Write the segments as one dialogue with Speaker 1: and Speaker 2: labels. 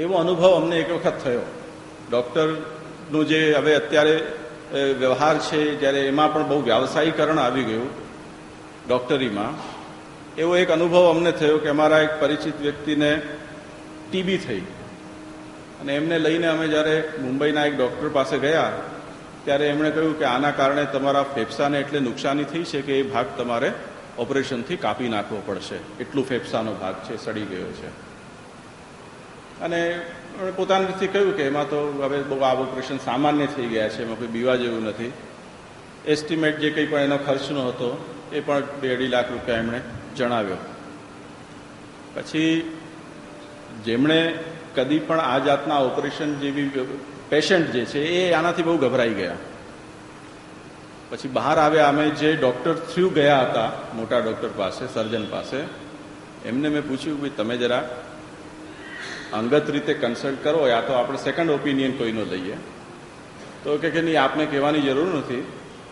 Speaker 1: એવો અનુભવ અમને એક વખત થયો. ડૉક્ટરનું જે હવે અત્યારે વ્યવહાર છે, જ્યારે એમાં પણ બહુ વ્યાવસાયીકરણ આવી ગયું ડૉક્ટરીમાં, એવો એક અનુભવ અમને થયો કે અમારા એક પરિચિત વ્યક્તિને ટીબી થઈ. અને એમને લઈને અમે જ્યારે મુંબઈના એક ડૉક્ટર પાસે ગયા, ત્યારે એમણે કહ્યું કે આના કારણે તમારા ફેફસાને એટલે નુકસાની થઈ છે કે એ ભાગ તમારે ઓપરેશનથી કાપી નાખવો પડશે. એટલું ફેફસાનો ભાગ છે, સડી ગયો છે. અને એમણે કહ્યું કે એમાં તો હવે બહુ આ ઓપરેશન સામાન્ય થઈ ગયા છે, એમાં કોઈ બીવા જેવું નથી. એસ્ટિમેટ જે કંઈ પણ એનો ખર્ચનો હતો, એ પણ બે અઢી લાખ રૂપિયા એમણે જણાવ્યો. પછી જેમણે કદી પણ આ જાતના ઓપરેશન જેવી પેશન્ટ જે છે, એ આનાથી બહુ ગભરાઈ ગયા. પછી બહાર આવ્યા, અમે જે ડૉક્ટર થ્રુ ગયા હતા, મોટા ડૉક્ટર પાસે, સર્જન પાસે, એમને મેં પૂછ્યું કે તમે જરા અંગત રીતે કન્સલ્ટ કરો યા તો આપણે સેકન્ડ ઓપિનિયન કોઈનો લઈએ તો કે નહીં, આપને કહેવાની જરૂર નથી.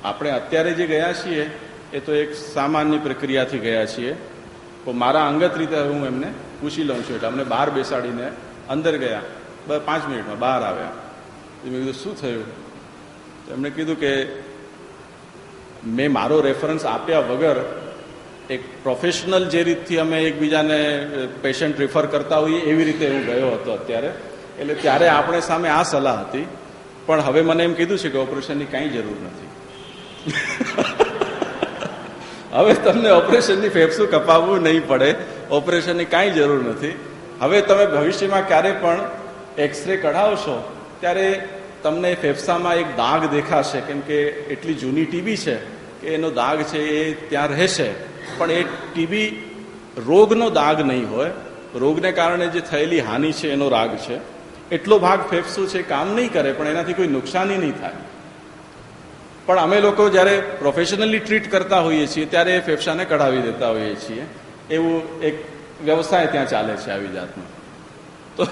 Speaker 1: આપણે અત્યારે જે ગયા છીએ, એ તો એક સામાન્ય પ્રક્રિયાથી ગયા છીએ. તો મારા અંગત રીતે હું એમને પૂછી લઉં છું. એટલે અમને બહાર બેસાડીને અંદર ગયા. બસ પાંચ મિનિટમાં બહાર આવ્યા. મેં કીધું, શું થયું? એમણે કીધું કે, મેં મારો રેફરન્સ આપ્યા વગર એક પ્રોફેશનલ જે રીતથી અમે એકબીજાને પેશન્ટ રિફર કરતા હોઈએ એવી રીતે હું ગયો હતો અત્યારે. એટલે ત્યારે આપણે સામે આ સલાહ હતી. પણ હવે મને એમ કીધું છે કે ઓપરેશનની કાંઈ જરૂર નથી. હવે તમને ઓપરેશનની ફેફસું કપાવવું નહીં પડે. ઓપરેશનની કાંઈ જરૂર નથી. હવે તમે ભવિષ્યમાં ક્યારે પણ એક્સરે કઢાવશો, ત્યારે તમને ફેફસામાં એક દાગ દેખાશે, કેમ કે એટલી જૂની ટીબી છે, કે એનો દાગ છે એ ત્યાં રહેશે. પણ એ ટીબી રોગનો દાગ નહીં હોય. રોગને કારણે જે થયેલી હાનિ છે એનો રાગ છે. એટલો ભાગ ફેફસું છે, કામ નહીં કરે, પણ એનાથી કોઈ નુકસાની નહીં થાય. પણ અમે લોકો જ્યારે પ્રોફેશનલી ટ્રીટ કરતા હોઈએ છીએ, ત્યારે એ ફેફસાને કઢાવી દેતા હોઈએ છીએ. એવું એક વ્યવસાય ત્યાં ચાલે છે આવી જાતનો. તો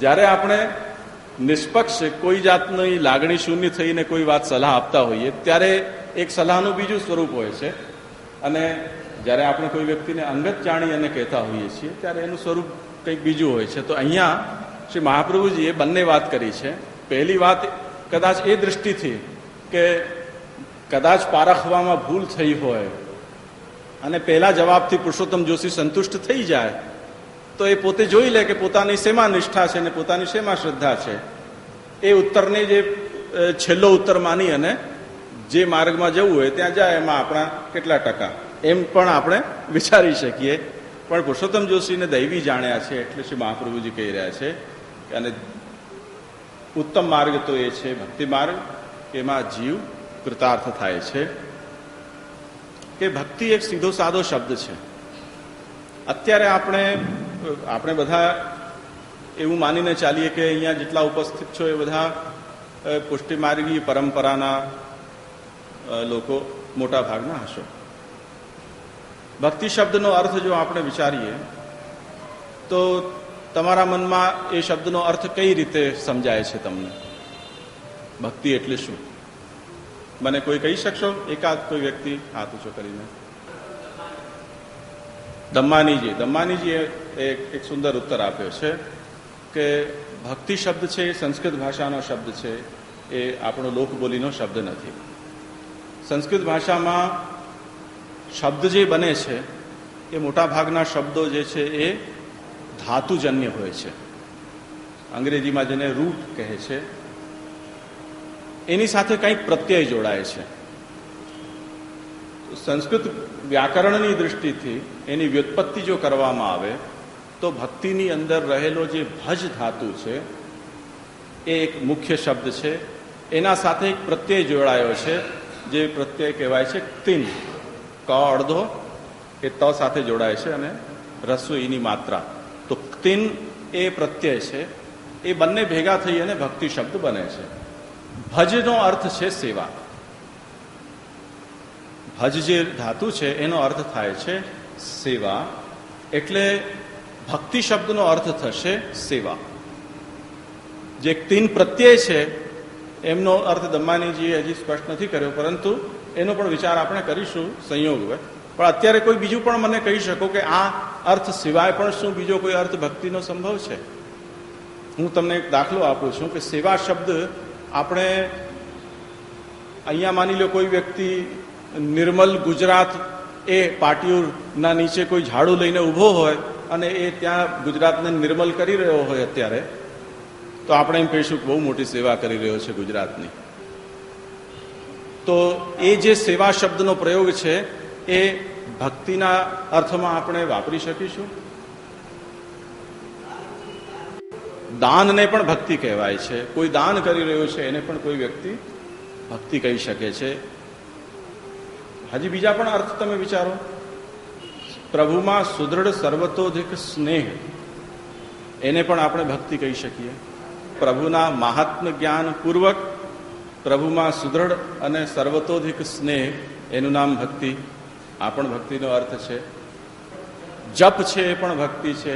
Speaker 1: જ્યારે આપણે નિષ્પક્ષ કોઈ જાતની લાગણી શૂન્ય થઈને કોઈ વાત સલાહ આપતા હોઈએ, ત્યારે એક સલાહનું બીજું સ્વરૂપ હોય છે. અને જ્યારે આપણે કોઈ વ્યક્તિને અંગત જાણી અને કહેતા હોઈએ છીએ, ત્યારે એનું સ્વરૂપ કંઈક બીજું હોય છે. તો અહીંયા શ્રી મહાપ્રભુજીએ બંને વાત કરી છે. પહેલી વાત કદાચ એ દૃષ્ટિથી કે કદાચ પારખવામાં ભૂલ થઈ હોય અને પહેલા જવાબથી પુરુષોત્તમ જોશી સંતુષ્ટ થઈ જાય, તો એ પોતે જોઈ લે કે પોતાની શેમાં નિષ્ઠા છે અને પોતાની શેમાં શ્રદ્ધા છે. એ ઉત્તરને જે છેલ્લો ઉત્તર માની અને જે માર્ગમાં જવું હોય ત્યાં જાય, એમાં આપણા કેટલા ટકા? એમ પણ આપણે વિચારી શકીએ. પણ પુરુષોત્તમ જોશીને દૈવી જાણ્યા છે, એટલે શ્રી મહાપ્રભુજી કહી રહ્યા છે અને ઉત્તમ માર્ગ તો એ છે, ભક્તિ માર્ગ એમાં જીવ કૃતાર્થ થાય છે. કે ભક્તિ એક સીધો સાદો શબ્દ છે. અત્યારે આપણે આપણે બધા એવું માનીને ચાલીએ કે અહીંયા જેટલા ઉપસ્થિત છો એ બધા પુષ્ટિમાર્ગી પરંપરાના લોકો મોટા ભાગના હશો. ભક્તિ શબ્દનો અર્થ જો આપણે વિચારીએ, તો તમારા મનમાં એ શબ્દનો અર્થ કઈ રીતે સમજાય છે તમને? ભક્તિ એટલે શું? મને કોઈ કહી શકશો? એકાદ કોઈ વ્યક્તિ હાથ ઊંચો કરીને? દમ્માનીજી. દમ્માનીજીએ એક સુંદર ઉત્તર આપ્યો છે કે ભક્તિ શબ્દ છે એ સંસ્કૃત ભાષાનો શબ્દ છે, એ આપણો લોકબોલીનો શબ્દ નથી. સંસ્કૃત ભાષામાં શબ્દ જે બને છે, એ મોટાભાગના શબ્દો જે છે એ ધાતુજન્ય હોય છે. અંગ્રેજીમાં જેને રૂટ કહે છે, એની સાથે કંઈક પ્રત્યય જોડાય છે. સંસ્કૃત વ્યાકરણની દૃષ્ટિથી એની વ્યુત્પત્તિ જો કરવામાં આવે, તો ભક્તિની અંદર રહેલો જે ભજ ધાતુ છે, એ એક મુખ્ય શબ્દ છે. એના સાથે એક પ્રત્યય જોડાયો છે. જે પ્રત્યય કહેવાય છે, તિન. ક અડધો, એ ત સાથે જોડાય છે અને રસોઈની ઈની માત્રા. તો તિન એ પ્રત્યય છે, એ બંને ભેગા થઈ અને ભક્તિ શબ્દ બને છે. ભજનો અર્થ છે સેવા. ભજ જે ધાતુ છે, એનો અર્થ થાય છે સેવા. એટલે ભક્તિ શબ્દનો અર્થ થશે સેવા. જે તિન પ્રત્યય છે એમનો અર્થ દમ્માનીજીએ હજી સ્પષ્ટ નથી કર્યો, પરંતુ એનો પણ વિચાર આપણે કરીશું સંયોગ પણ અત્યારે કોઈ બીજું પણ મને કહી શકો કે આ અર્થ સિવાય પણ શું બીજો કોઈ અર્થ ભક્તિનો સંભવ છે? હું તમને એક દાખલો આપું છું કે સેવા શબ્દ આપણે અહીંયા માની લો કોઈ વ્યક્તિ નિર્મલ ગુજરાત એ પાટિયુરના નીચે કોઈ ઝાડુ લઈને ઊભો હોય અને એ ત્યાં ગુજરાતને નિર્મલ કરી રહ્યો હોય અત્યારે તો આપણે એમ કહીશું બહુ મોટી સેવા કરી રહ્યો છે ગુજરાતની. તો એ જે સેવા શબ્દનો પ્રયોગ છે, એ ભક્તિના અર્થમાં આપણે વાપરી શકીશું? દાનને પણ ભક્તિ કહેવાય છે. કોઈ દાન કરી રહ્યો છે, એને પણ કોઈ વ્યક્તિ ભક્તિ કહી શકે છે. હજી બીજા પણ અર્થ તમે વિચારો? પ્રભુમાં સુદૃઢ સર્વતોધિક સ્નેહ, એને પણ આપણે ભક્તિ કહી શકીએ. પ્રભુના મહાત્મ જ્ઞાનપૂર્વક, પ્રભુમાં સુદૃઢ અને સર્વતોધિક સ્નેહ, એનું નામ ભક્તિ. આ પણ ભક્તિનો અર્થ છે. જપ છે એ પણ ભક્તિ છે,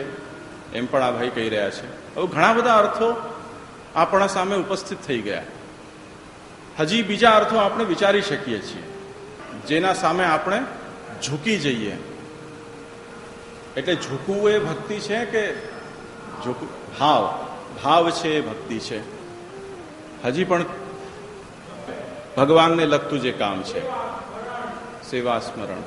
Speaker 1: એમ પણ આ ભાઈ કહી રહ્યા છે. હવે ઘણા બધા અર્થો આપણા સામે ઉપસ્થિત થઈ ગયા. હજી બીજા અર્થો આપણે વિચારી શકીએ છીએ, જેના સામે આપણે ઝૂકી જઈએ. એટલે ઝૂકવું એ ભક્તિ છે કે ઝૂક ભાવ ભાવ છે એ ભક્તિ છે. હજી પણ ભગવાનને લગતું જે કામ છે, સેવા સ્મરણ.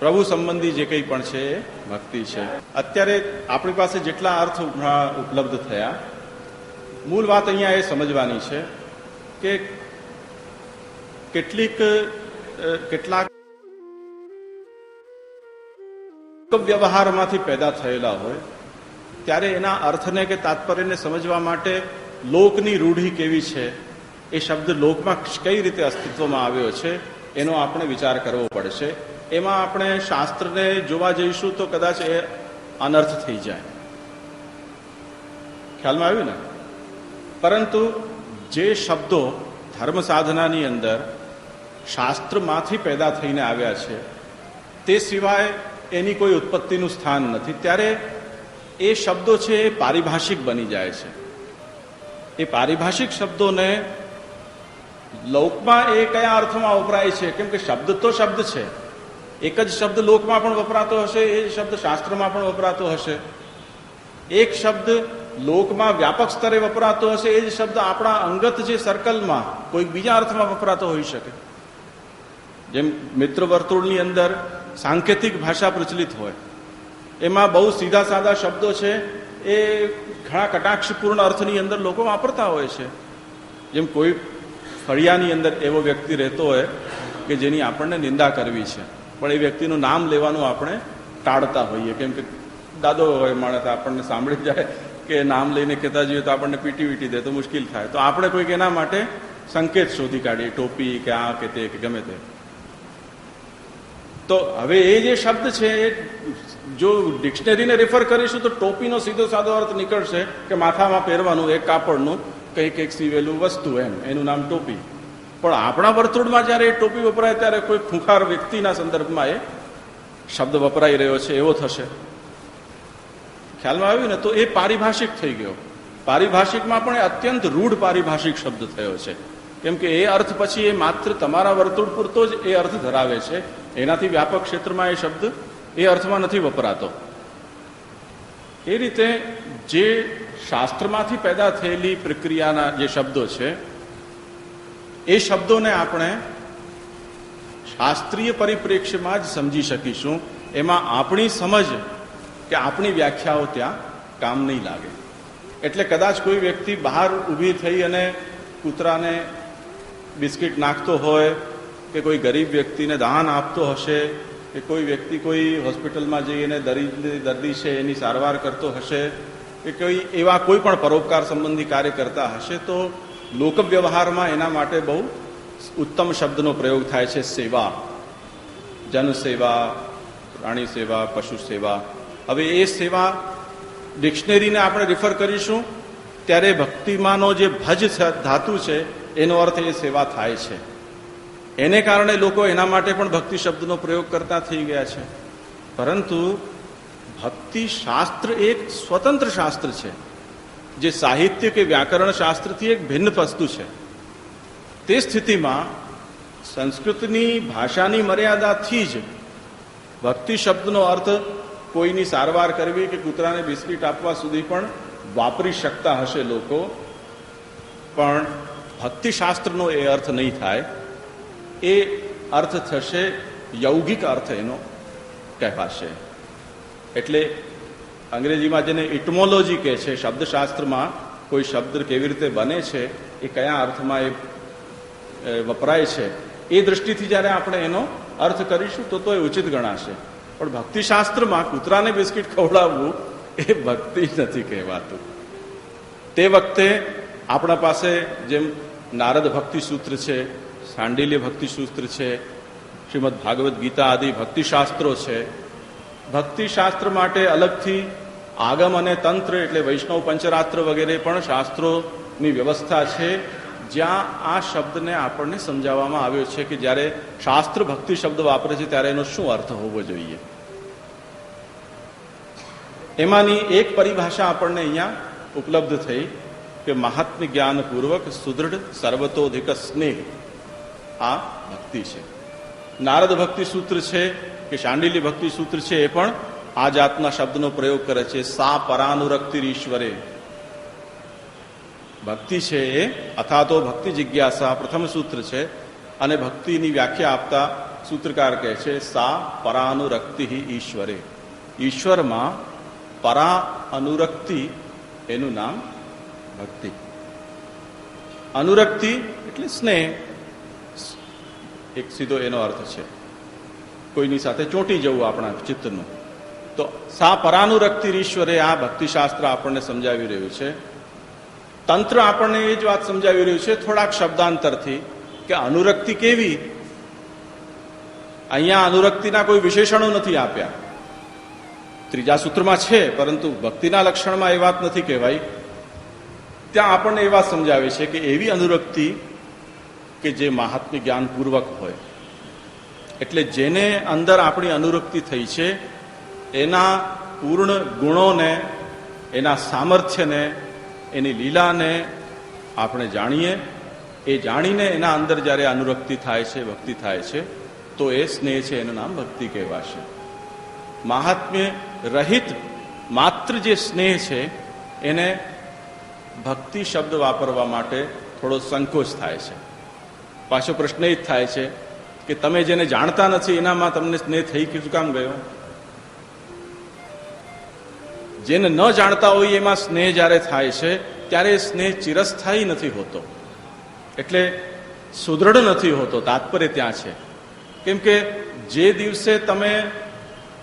Speaker 1: પ્રભુ સંબંધી જે કંઈ પણ છે એ ભક્તિ છે. અત્યારે આપણી પાસે જેટલા અર્થ ઉપલબ્ધ થયા, મૂળ વાત અહીંયા એ સમજવાની છે કે કેટલીક કેટલાક વ્યવહારમાંથી પેદા થયેલા હોય ત્યારે એના અર્થને કે તાત્પર્યને સમજવા માટે લોકની રૂઢી કેવી છે, એ શબ્દ લોકમાં કઈ રીતે અસ્તિત્વમાં આવ્યો છે, એનો આપણે વિચાર કરવો પડશે. એમાં આપણે શાસ્ત્રને જોવા જઈશું તો કદાચ એ અનર્થ થઈ જાય. ખ્યાલમાં આવ્યું ને? પરંતુ જે શબ્દો ધર્મ સાધનાની અંદર શાસ્ત્રમાંથી પેદા થઈને આવ્યા છે, તે સિવાય એની કોઈ ઉત્પત્તિનું સ્થાન નથી. ત્યારે એ શબ્દો છે, એ પારિભાષિક બની જાય છે. એ પારિભાષિક શબ્દોને લોકમાં એ કયા અર્થમાં વપરાય છે? કેમ કે શબ્દ તો શબ્દ છે. એક જ શબ્દ લોકમાં પણ વપરાતો હશે, એ શબ્દ શાસ્ત્રમાં પણ વપરાતો હશે. એક શબ્દ લોકમાં વ્યાપક સ્તરે વપરાતો હશે, એ જ શબ્દ આપણા અંગત જે સર્કલમાં કોઈક બીજા અર્થમાં વપરાતો હોઈ શકે. જેમ મિત્ર વર્તુળની અંદર સાંકેતિક ભાષા પ્રચલિત હોય. એમાં બહુ સીધા સાદા શબ્દો છે. એ ઘણા કટાક્ષપૂર્ણ અર્થની અંદર લોકો વાપરતા હોય છે. જેમ કોઈ ફળિયાની અંદર એવો વ્યક્તિ રહેતો હોય કે જેની આપણને નિંદા કરવી છે. પણ એ વ્યક્તિનું નામ લેવાનું આપણે ટાળતા હોઈએ. કેમ કે દાદો હોય માણસ આપણને સાંભળી જાય કે નામ લઈને કહેતા જઈએ તો આપણને પીટી વીટી દે, તો મુશ્કેલ થાય. તો આપણે કોઈક એના માટે સંકેત શોધી કાઢીએ, ટોપી કે આ કે તે કે ગમે તે. તો હવે એ જે શબ્દ છે, એ જો ડિક્શનરીને રેફર કરીશું તો ટોપીનો સીધો સાદો અર્થ નીકળશે કે માથામાં પહેરવાનું એક કાપડનું કંઈક એક સીવેલું વસ્તુ એમ, એનું નામ ટોપી. પણ આપણા વર્તુળમાં જ્યારે એ ટોપી વપરાય ત્યારે કોઈ ખૂંખાર વ્યક્તિના સંદર્ભમાં એ શબ્દ વપરાઈ રહ્યો છે, એવો થશે. ખ્યાલમાં આવ્યું ને તો એ પારિભાષિક થઈ ગયો. પારિભાષિકમાં પણ એ અત્યંત રૂઢ પારિભાષિક શબ્દ થયો છે. કેમ કે એ અર્થ પછી એ માત્ર તમારા વર્તુળ પૂરતો જ એ અર્થ ધરાવે છે. એનાથી વ્યાપક ક્ષેત્રમાં એ શબ્દ એ અર્થમાં નથી વપરાતો. એ રીતે જે શાસ્ત્રમાંથી પેદા થયેલી પ્રક્રિયાના જે શબ્દો છે, એ શબ્દોને આપણે શાસ્ત્રીય પરિપ્રેક્ષ્યમાં જ સમજી શકીશું. એમાં આપણી સમજ કે આપણી વ્યાખ્યાઓ ત્યાં કામ નહીં લાગે. એટલે કદાચ કોઈ વ્યક્તિ બહાર ઊભી થઈ અને કૂતરાને બિસ્કિટ નાખતો હોય કે કોઈ ગરીબ વ્યક્તિને દાન આપતો હશે કે કોઈ વ્યક્તિ કોઈ હોસ્પિટલમાં જઈને દરી દર્દી છે, એની સારવાર કરતો હશે, કે કોઈ એવા કોઈ પણ પરોપકાર સંબંધી કાર્ય કરતા હશે, તો લોકવ્યવહારમાં એના માટે બહુ ઉત્તમ શબ્દનો પ્રયોગ થાય છે સેવા. જનસેવા, પ્રાણી સેવા, પશુ સેવા. હવે એ સેવા ડિક્શનરીને આપણે રિફર કરીશું, ત્યારે ભક્તિમાંનો જે ભજ ધાતુ છે, એનો અર્થ એ સેવા થાય છે. એને કારણે લોકો એના માટે પણ ભક્તિ શબ્દનો પ્રયોગ કરતા થઈ ગયા છે. પરંતુ ભક્તિ શાસ્ત્ર એક સ્વતંત્ર શાસ્ત્ર છે. જે સાહિત્ય કે વ્યાકરણ શાસ્ત્રથી એક ભિન્ન વસ્તુ છે. તે સ્થિતિમાં સંસ્કૃતની ભાષાની મર્યાદાથી જ ભક્તિ શબ્દનો અર્થ કોઈની સારવાર કરવી કે કૂતરાને બિસ્કિટ આપવા સુધી પણ વાપરી શકતા હશે લોકો. પણ ભક્તિશાસ્ત્રનો એ અર્થ નહીં થાય. એ અર્થ થશે યૌગિક અર્થ એનો કહેવાશે. એટલે અંગ્રેજીમાં જેને ઇટમોલોજી કહે છે, શબ્દશાસ્ત્રમાં કોઈ શબ્દ કેવી રીતે બને છે, એ કયા અર્થમાં એ વપરાય છે, એ દૃષ્ટિથી જ્યારે આપણે એનો અર્થ કરીશું તો તો એ ઉચિત ગણાશે. પણ ભક્તિશાસ્ત્રમાં કૂતરાને બિસ્કિટ ખવડાવવું એ ભક્તિ નથી કહેવાતું. તે વખતે આપણા પાસે જેમ નારદ ભક્તિ સૂત્ર છે સાંડિલ્ય ભક્તિસૂત્ર છે, શ્રીમદ ભાગવત ગીતા આદિ ભક્તિશાસ્ત્રો છે. ભક્તિશાસ્ત્ર માટે અલગથી આગમ અને તંત્ર એટલે વૈષ્ણવ પંચરાત્ર વગેરે પણ શાસ્ત્રોની વ્યવસ્થા છે. જ્યાં આ શબ્દને આપણને સમજાવવામાં આવ્યો છે કે જ્યારે શાસ્ત્ર ભક્તિ શબ્દ વાપરે છે ત્યારે એનો શું અર્થ હોવો જોઈએ? એમાંની એક પરિભાષા આપણને અહીંયા ઉપલબ્ધ થઈ કે મહાત્મ્ય જ્ઞાનપૂર્વક સુદૃઢ સર્વતોધિક સ્નેહ. આ ભક્તિ છે. નારદ ભક્તિ સૂત્ર છે કે શાંડિલી ભક્તિ સૂત્ર છે એ પણ આ જાતના શબ્દનો પ્રયોગ કરે છે. સા પરાનુરક્તિ ઈશ્વરે. ભક્તિ છે એ અથા તો ભક્તિ જિજ્ઞાસા પ્રથમ સૂત્ર છે અને ભક્તિની વ્યાખ્યા આપતા સૂત્રકાર કહે છે, સા પરાનુરક્તિ ઈશ્વરે. ઈશ્વરમાં પરા અનુરક્તિ એનું નામ ભક્તિ. અનુરક્તિ એટલે સ્નેહ. એક સીધો એનો અર્થ છે. કોઈની સાથે ચોંટી જવું આપણા ચિત્તનું. તો સા પરાનુરક્તિ ઈશ્વરે આ ભક્તિશાસ્ત્ર આપણને સમજાવી રહ્યું છે. તંત્ર આપણને એ જ વાત સમજાવી રહ્યું છે થોડાક શબ્દાંતરથી કે અનુરક્તિ કેવી? અહીંયા અનુરક્તિના કોઈ વિશેષણો નથી આપ્યા. ત્રીજા સૂત્રમાં છે, પરંતુ ભક્તિના લક્ષણમાં એ વાત નથી કહેવાય ત્યાં આપણને એ વાત સમજાવે છે કે એવી અનુરક્તિ કે જે મહાત્મ્ય જ્ઞાનપૂર્વક હોય. એટલે જેને અંદર આપણી અનુરક્તિ થઈ છે, એના પૂર્ણ ગુણોને, એના સામર્થ્યને, એની લીલાને આપણે જાણીએ. એ જાણીને એના અંદર જ્યારે અનુરક્તિ થાય છે, ભક્તિ થાય છે, તો એ સ્નેહ છે, એનું નામ ભક્તિ કહેવાશે. મહાત્મ્ય રહિત માત્ર જે સ્નેહ છે, એને ભક્તિ શબ્દ વાપરવા માટે થોડો સંકોચ થાય છે. પાછો પ્રશ્ન એ જ થાય છે કે તમે જેને જાણતા નથી, એનામાં તમને સ્નેહ થઈ શું? કામ ગયો? જેને ન જાણતા હોય, એમાં સ્નેહ જ્યારે થાય છે, ત્યારે એ સ્નેહ ચિરસ્થાયી નથી હોતો. એટલે સુદૃઢ નથી હોતો, તાત્પર્ય ત્યાં છે. કેમ કે જે દિવસે તમે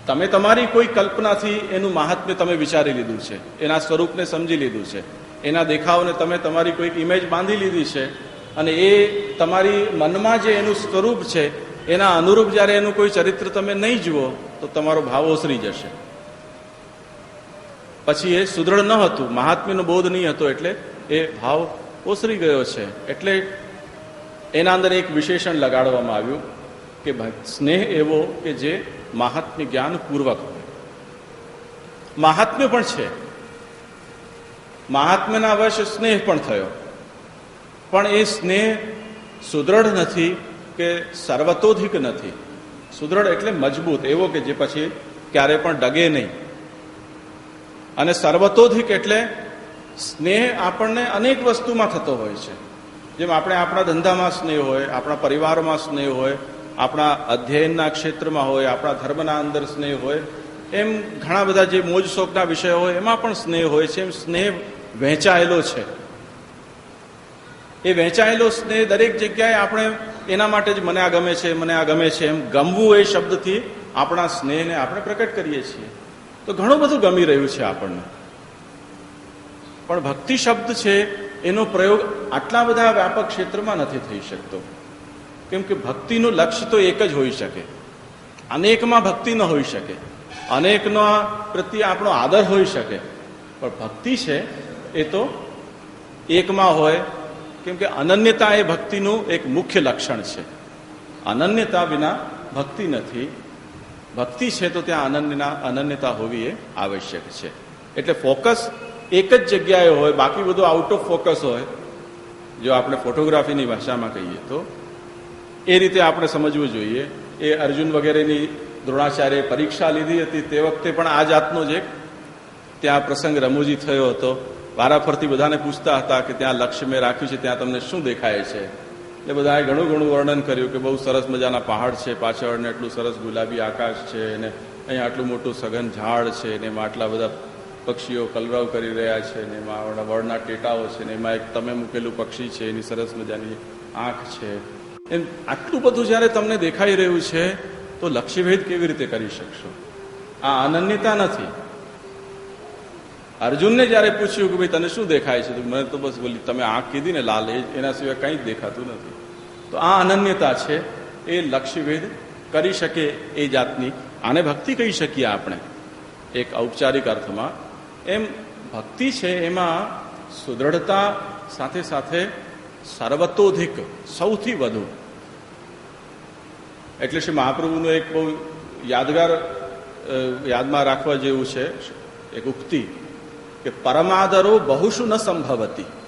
Speaker 1: તમે તમારી કોઈ કલ્પનાથી એનું મહાત્મ્ય તમે વિચારી લીધું છે, એના સ્વરૂપને સમજી લીધું છે, એના દેખાવને તમે તમારી કોઈક ઇમેજ બાંધી લીધી છે અને એ તમારી મનમાં જે એનું સ્વરૂપ છે, એના અનુરૂપ જ્યારે એનું કોઈ ચરિત્ર તમે નહીં જુઓ, તો તમારો ભાવ ઓસરી જશે. પછી એ સુદૃઢ ન હતું, મહાત્મ્યનો બોધ નહીં હતો એટલે એ ભાવ ઓસરી ગયો છે. એટલે એના અંદર એક વિશેષણ લગાડવામાં આવ્યું કે સ્નેહ એવો કે જે મહાત્મ્ય જ્ઞાન પૂર્વક હોય. મહાત્મ્ય પણ છે. મહાત્મ્યના વશ સ્નેહ પણ થયો. પણ એ સ્નેહ સુદૃઢ નથી કે સર્વતોધિક નથી. સુદૃઢ એટલે મજબૂત, એવો કે જે પછી ક્યારે પણ ડગે નહીં. અને સર્વતોધિક એટલે સ્નેહ આપણને અનેક વસ્તુમાં થતો હોય છે. જેમ આપણે આપણા ધંધામાં સ્નેહ હોય, આપણા પરિવારમાં સ્નેહ હોય, આપણા અધ્યયનના ક્ષેત્રમાં હોય, આપણા ધર્મના અંદર સ્નેહ હોય, એમ ઘણા બધા જે મોજ શોખના વિષયો હોય, એમાં પણ સ્નેહ હોય છે, એમ સ્નેહ વહેંચાયેલો છે. એ વહેંચાયેલો સ્નેહ દરેક જગ્યાએ આપણે એના માટે જ મને આ ગમે છે, મને આ ગમે છે એમ ગમવું એ શબ્દથી આપણા સ્નેહને આપણે પ્રકટ કરીએ છીએ. તો ઘણું બધું ગમી રહ્યું છે આપણને. પણ ભક્તિ શબ્દ છે, એનો પ્રયોગ આટલા બધા વ્યાપક ક્ષેત્રમાં નથી થઈ શકતો. કેમ કે ભક્તિનું લક્ષ્ય તો એક જ હોઈ શકે. અનેકમાં ભક્તિ ન હોઈ શકે. અનેકનો પ્રત્યે આપણો આદર હોઈ શકે. પણ ભક્તિ છે, એ તો એકમાં હોય કેમ કે અનન્યતા એ ભક્તિનું એક મુખ્ય લક્ષણ છે. અનન્યતા વિના ભક્તિ નથી. ભક્તિ છે તો ત્યાં અનન્યના, અનન્યતા હોવી એ આવશ્યક છે. એટલે ફોકસ એક જ જગ્યાએ હોય, બાકી બધું આઉટ ઓફ ફોકસ હોય. જો આપણે ફોટોગ્રાફીની ભાષામાં કહીએ તો એ રીતે આપણે સમજવું જોઈએ. એ અર્જુન વગેરેની દ્રોણાચાર્ય પરીક્ષા લીધી હતી તે વખતે પણ આ જાતનો જ એક ત્યાં પ્રસંગ રમૂજી થયો હતો. વારાફરતી બધાને પૂછતા હતા કે ત્યાં લક્ષ્ય મેં રાખ્યું છે, ત્યાં તમને શું દેખાય છે? એટલે બધાએ ઘણું ઘણું વર્ણન કર્યું કે બહુ સરસ મજાના પહાડ છે, પાછળ ને એટલું સરસ ગુલાબી આકાશ છે ને અહીંયા આટલું મોટું સઘન ઝાડ છે ને એમાં આટલા બધા પક્ષીઓ કલરવ કરી રહ્યા છે ને એમાં વળના ટેટાઓ છે ને એમાં એક તમે મૂકેલું પક્ષી છે, એની સરસ મજાની આંખ છે. એમ આટલું બધું જ્યારે તમને દેખાઈ રહ્યું છે, તો લક્ષ્યભેદ કેવી રીતે કરી શકશો? આ અનન્યતા નથી. અર્જુનને જ્યારે પૂછ્યું કે ભાઈ, તને શું દેખાય છે? તો મને તો બસ બોલી, તમે આંખ કીધી ને લાલ એના સિવાય કંઈ જ દેખાતું નથી. તો આ અનન્યતા છે, એ લક્ષ્યભેદ કરી શકે એ જાતની. આને ભક્તિ કહી શકીએ આપણે, એક ઔપચારિક અર્થમાં. એમ ભક્તિ છે, એમાં સુદૃઢતા, સાથે સાથે સર્વતોધિક, સૌથી વધુ. એટલે શ્રી મહાપ્રભુનું એક બહુ યાદગાર યાદમાં રાખવા જેવું છે, એક ઉક્તિ. કે પરમાદરો બહુશુ ન સંભવતી.